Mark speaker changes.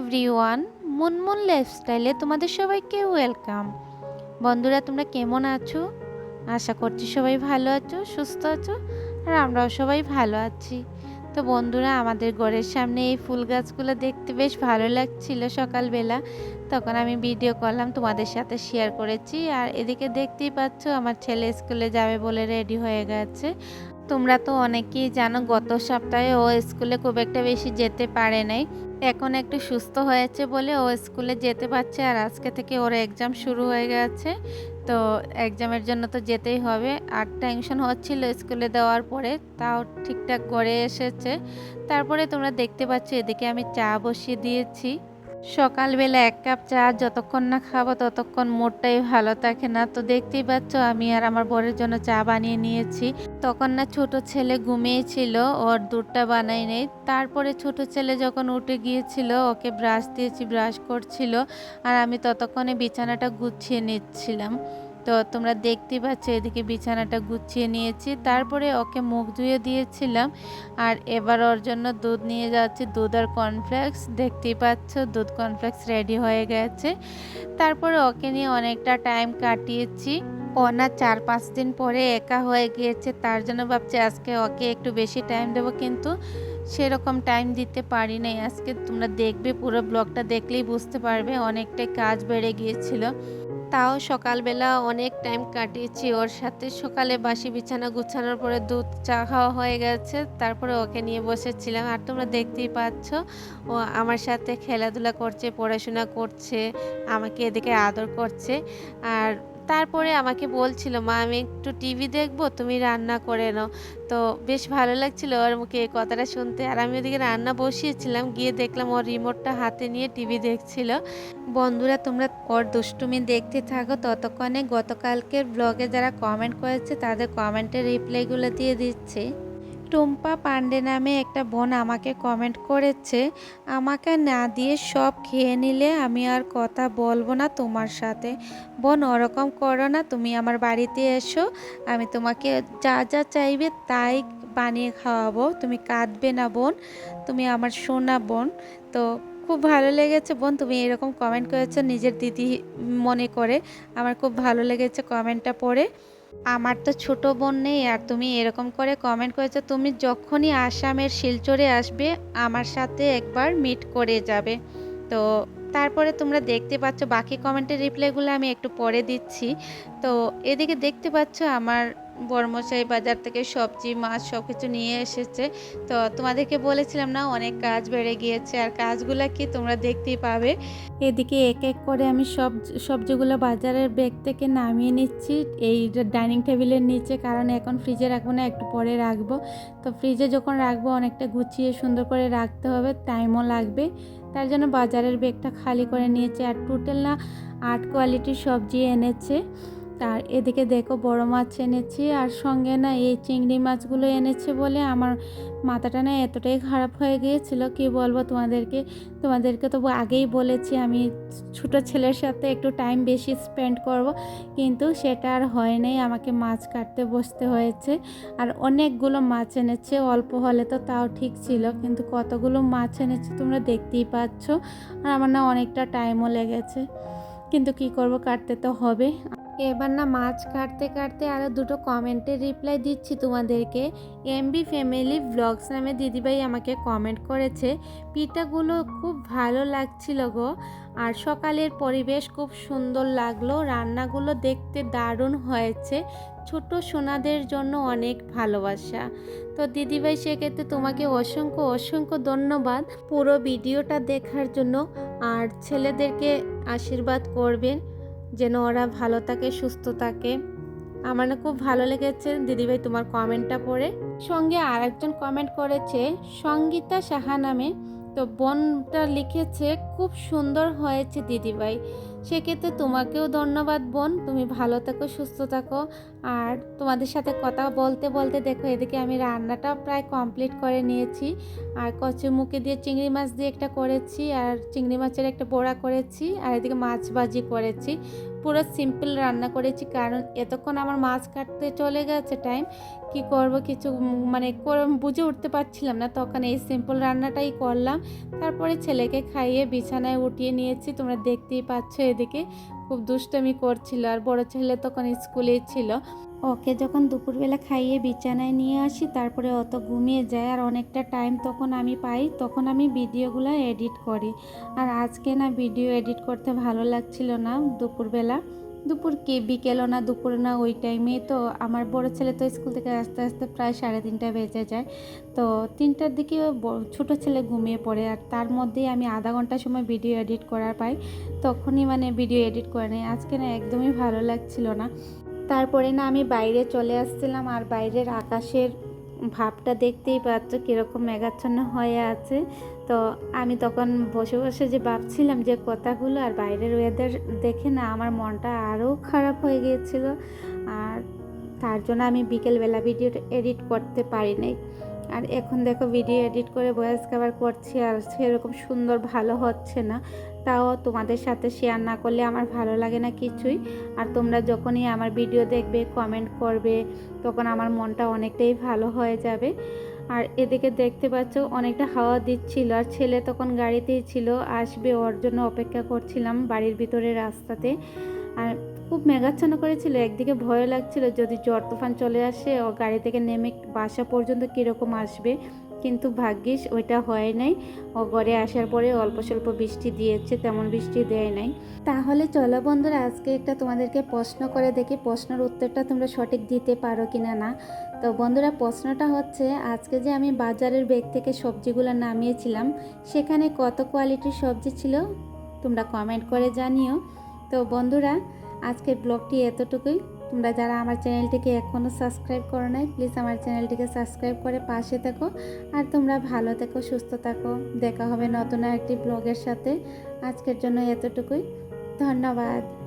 Speaker 1: Everyone, Munmun লাইফস্টাইলে তোমাদের সবাইকে ওয়েলকাম। বন্ধুরা, তোমরা কেমন আছো? আশা করছি সবাই ভালো আছো, সুস্থ আছো, আর আমরাও সবাই ভালো আছি। তো বন্ধুরা, আমাদের ঘরের সামনে এই ফুল গাছগুলো দেখতে বেশ ভালো লাগছিল সকালবেলা। তখন আমি ভিডিও করলাম, তোমাদের সাথে শেয়ার করেছি। আর এদিকে দেখতেই পাচ্ছ, আমার ছেলে স্কুলে যাবে বলে রেডি হয়ে গেছে। তোমরা তো অনেকেই জানো গত সপ্তাহে ও স্কুলে খুব একটা বেশি যেতে পারে নাই। এখন একটু সুস্থ হয়েছে বলে ও স্কুলে যেতে পারছে আর আজকে থেকে ওর এক্সাম শুরু হয়ে গেছে। তো এক্সামের জন্য তো যেতেই হবে। আর টেনশন হচ্ছিল স্কুলে দেওয়ার পরে, তাও ঠিকঠাক করে এসেছে। তারপরে তোমরা দেখতে পাচ্ছ এদিকে আমি চা বসিয়ে দিয়েছি। সকালবেলা এক কাপ চা, যতক্ষণ না খাব ততক্ষণ মোটটাই ভালো থাকে না। তো দেখতেই পাচ্ছ, আমি আর আমার বরের জন্য চা বানিয়ে নিয়েছি। তখন না ছোট ছেলে ঘুমিয়েছিল ওর দুধটা বানাই নেই। তারপরে ছোট ছেলে যখন উঠে গিয়েছিল, ওকে ব্রাশ দিয়েছি, ব্রাশ করছিল। আর আমি ততক্ষণে বিছানাটা গুছিয়ে নিচ্ছিলাম। তো তোমরা দেখতেই পাচ্ছ, এদিকে বিছানাটা গুছিয়ে নিয়েছি। তারপরে ওকে মুখ ধুয়ে দিয়েছিলাম আর এবার ওর জন্য দুধ নিয়ে যাচ্ছি। দুধ আর কর্নফ্লেক্স দেখতেই পাচ্ছ, দুধ কর্নফ্লেক্স রেডি হয়ে গেছে। তারপরে ওকে নিয়ে অনেকটা টাইম কাটিয়েছি। ও না চার পাঁচ দিন পরে একা হয়ে গিয়েছে, তার জন্য ভাবছি আজকে ওকে একটু বেশি টাইম দেবো, কিন্তু সেরকম টাইম দিতে পারি নাই। আজকে তোমরা দেখবে, পুরো ব্লগটা দেখলেই বুঝতে পারবে, অনেকটাই কাজ বেড়ে গিয়েছিল। তাও সকালবেলা অনেক টাইম কাটিয়েছি। ওর সাথে সকালে বাসি বিছানা গুছানোর পরে দুধ চা খাওয়া হয়ে গেছে। তারপরে ওকে নিয়ে বসেছিলাম। আর তোমরা দেখতেই পাচ্ছ, ও আমার সাথে খেলাধুলা করছে, পড়াশোনা করছে, আমাকে এদিকে আদর করছে। আর তারপরে আমাকে বলছিল, মা, আমি একটু টিভি দেখব, তুমি রান্না করে নাও। তো বেশ ভালো লাগছিল ওর মুখে এই কথাটা শুনতে। আর আমি ওদিকে রান্না বসিয়েছিলাম, গিয়ে দেখলাম ওর রিমোটটা হাতে নিয়ে টিভি দেখছিল। বন্ধুরা, তোমরা ওর দুষ্টুমি দেখতে থাকো, ততক্ষণে গতকালকের ব্লগে যারা কমেন্ট করেছে, তাদের কমেন্টের রিপ্লাইগুলো দিয়ে দিচ্ছে। টুম্পা পান্ডে নামে একটা বোন আমাকে কমেন্ট করেছে, আমাকে না দিয়ে সব খেয়ে নিলে আমি আর কথা বলব না তোমার সাথে। বোন, ওরকম করো না, তুমি আমার বাড়িতে এসো, আমি তোমাকে যা যা চাইবে তাই বানিয়ে খাওয়াবো। তুমি কাঁদবে না বোন, তুমি আমার সোনা বোন। তো খুব ভালো লেগেছে বোন, তুমি এরকম কমেন্ট করেছ নিজের দিদি মনে করে। আমার খুব ভালো লেগেছে কমেন্টটা পড়ে। আমার তো ছোট বোন নেই আর তুমি এরকম করে কমেন্ট করেছ, তুমি যখনই আসামের শিলচরে আসবে, আমার সাথে একবার মিট করে যাবে। তো তারপরে তোমরা দেখতে পাচ্ছ, বাকি কমেন্টের রিপ্লাইগুলো আমি একটু পরে দিচ্ছি। তো এদিকে দেখতে পাচ্ছ আমার বর্মশাই বাজার থেকে সবজি, মাছ সব কিছু নিয়ে এসেছে। তো তোমাদেরকে বলেছিলাম না, অনেক কাজ বেড়ে গিয়েছে। আর কাজগুলো কি তোমরা দেখতেই পাবে। এদিকে এক এক করে আমি সব, সবজিগুলো বাজারের ব্যাগ থেকে নামিয়ে নিচ্ছি। এই ডাইনিং টেবিলের নিচে, কারণ এখন ফ্রিজে রাখব না, একটু পরে রাখব। তো ফ্রিজে যখন রাখব, অনেকটা গুছিয়ে সুন্দর করে রাখতে হবে, টাইমও লাগবে। তার জন্য বাজারের ব্যাগটা খালি করে নিয়েছে। আর টোটাল না আট কোয়ালিটির সবজি এনেছে। তার, এদিকে দেখো বড় মাছ এনেছি আর সঙ্গে না এই চিংড়ি মাছগুলো এনেছে বলে আমার মাথাটা না এতটাই খারাপ হয়ে গিয়েছিল। কি বলব তোমাদেরকে? তোমাদেরকে তো আগেই বলেছি আমি ছোটো ছেলের সাথে একটু টাইম বেশি স্পেন্ড করব। কিন্তু সেটা আর হয় নাই, আমাকে মাছ কাটতে বসতে হয়েছে। আর অনেকগুলো মাছ এনেছে, অল্প হলে তো তাও ঠিক ছিল। কিন্তু কতগুলো মাছ এনেছে তোমরা দেখতেই পাচ্ছ। আর আমার না অনেকটা টাইমও লেগেছে। কিন্তু কি করব, কাটতে তো হবে। এবার না মাছ কাটতে কাটতে আরও দুটো কমেন্টের রিপ্লাই দিচ্ছি তোমাদেরকে। এমবি ফ্যামিলি ব্লগস নামে দিদিভাই আমাকে কমেন্ট করেছে, পিঠাগুলো খুব ভালো লাগছিল গো। আর সকালের পরিবেশ খুব সুন্দর লাগল, রান্নাগুলো দেখতে দারুণ হয়েছে। ছোট সোনাদের জন্য অনেক ভালোবাসা। তো দিদিভাই, সেক্ষেত্রে তোমাকে অসংখ্য অসংখ্য ধন্যবাদ পুরো ভিডিওটা দেখার জন্য। আর ছেলেদেরকে আশীর্বাদ করবেন। যেন ওরা ভালো থাকে, সুস্থ থাকে। আমার না খুব ভালো লেগেছে। দিদিভাই, তোমার কমেন্টটা পড়ে। সঙ্গে আর একজন কমেন্ট করেছে, সঙ্গীতা সাহা নামে। তো বোনটা লিখেছে, খুব সুন্দর হয়েছে দিদিভাই। সেক্ষেত্রে তোমাকেও ধন্যবাদ, বোন। তুমি ভালো থাকো, সুস্থ থাকো। আর তোমাদের সাথে কথা বলতে বলতে দেখো, এদিকে আমি রান্নাটা প্রায় কমপ্লিট করে নিয়েছি। আর কচু মুখে দিয়ে চিংড়ি মাছ দিয়ে একটা করেছি, আর চিংড়ি মাছের একটা বড়া করেছি, আর এদিকে মাছ ভাজি করেছি। পুরো সিম্পল রান্না করেছি, কারণ এতক্ষণ আমার মাছ কাটতে চলে গেছে টাইম কি করব কিছু মানে বুঝে উঠতে পারছিলাম না। তখন এই সিম্পল রান্নাটাই করলাম। তারপরে ছেলেকে খাইয়ে বিছানায় উঠিয়ে নিয়েছি, তোমরা দেখতেই পাচ্ছ এদিকে খুব দুষ্টমি করছিল আর বড় ছেলে তখন স্কুলে ছিল। ওকে যখন দুপুরবেলা খাইয়ে বিছানায় নিয়ে আসি, তারপরে অত ঘুমিয়ে যায় আর অনেকটা টাইম তখন আমি পাই, তখন আমি ভিডিওগুলো এডিট করি। আর আজকে না, ভিডিও এডিট করতে ভালো লাগছিল না দুপুরবেলা। দুপুর কি বিকেলও না দুপুর না ওই টাইমে তো আমার বড় ছেলে তো স্কুল থেকে আস্তে আস্তে প্রায় সাড়ে তিনটা বেজে যায়। তো তিনটার দিকে ছোট ছেলে ঘুমিয়ে পড়ে আর তার মধ্যেই আমি আধা ঘণ্টা সময় ভিডিও এডিট করার পাই। তখনই মানে ভিডিও এডিট করে নিই। আজকে না একদমই ভালো লাগছিল না। তারপরে না আমি বাইরে চলে আসছিলাম আর বাইরের আকাশের ভাবটা দেখতেই পাচ্ছ কীরকম মেঘাচ্ছন্ন হয়ে আছে। তো আমি তখন বসে বসে যে ভাবছিলাম যে কথাগুলো আর বাইরের ওয়েদার দেখে না আমার মনটা আরও খারাপ হয়ে গিয়েছিল। আর তার জন্য আমি বিকেলবেলা ভিডিওটা এডিট করতে পারি নাই। আর এখন দেখো ভিডিও এডিট করে ভয়েস কভার করছি আর সেরকম সুন্দর ভালো হচ্ছে না। তাও তোমাদের সাথে শেয়ার না করলে আমার ভালো লাগে না কিছুই। আর তোমরা যখনই আমার ভিডিও দেখবে কমেন্ট করবে, তখন আমার মনটা অনেকটাই ভালো হয়ে যাবে। আর এদিকে দেখতে পাচ্ছ অনেকটা হাওয়া দিচ্ছিল আর ছেলে তখন গাড়িতেই ছিল, আসবে ওর জন্য অপেক্ষা করছিলাম বাড়ির ভিতরে রাস্তাতে। আর খুব মেঘাচ্ছন্ন করেছিল, একদিকে ভয় লাগছিল যদি জ্বর তুফান চলে আসে, ও গাড়ি থেকে নেমে বাসা পর্যন্ত কীরকম আসবে। কিন্তু ভাগ্যিস ওইটা হয় নাই, ও ঘরে আসার পরে অল্প স্বল্প বৃষ্টি দিয়েছে, তেমন বৃষ্টি দেয় নাই। তাহলে চলো বন্ধুরা, আজকে একটা তোমাদেরকে প্রশ্ন করে দেখি, প্রশ্নের উত্তরটা তোমরা সঠিক দিতে পারো কিনা না। তো বন্ধুরা প্রশ্নটা হচ্ছে, আজকে যে আমি বাজারের ব্যাগ থেকে সবজিগুলো নামিয়েছিলাম, সেখানে কত কোয়ালিটির সবজি ছিল? তোমরা কমেন্ট করে জানিও। তো বন্ধুরা, আজকের ব্লগটি এতটুকুই। তোমরা যারা আমার চ্যানেলটিকে এখনও সাবস্ক্রাইব করো নাই প্লিজ আমার চ্যানেলটিকে সাবস্ক্রাইব করে পাশে থেকো। আর তোমরা ভালো থেকো, সুস্থ থাকো। দেখা হবে নতুন একটি ব্লগের সাথে। আজকের জন্য এতটুকুই। ধন্যবাদ।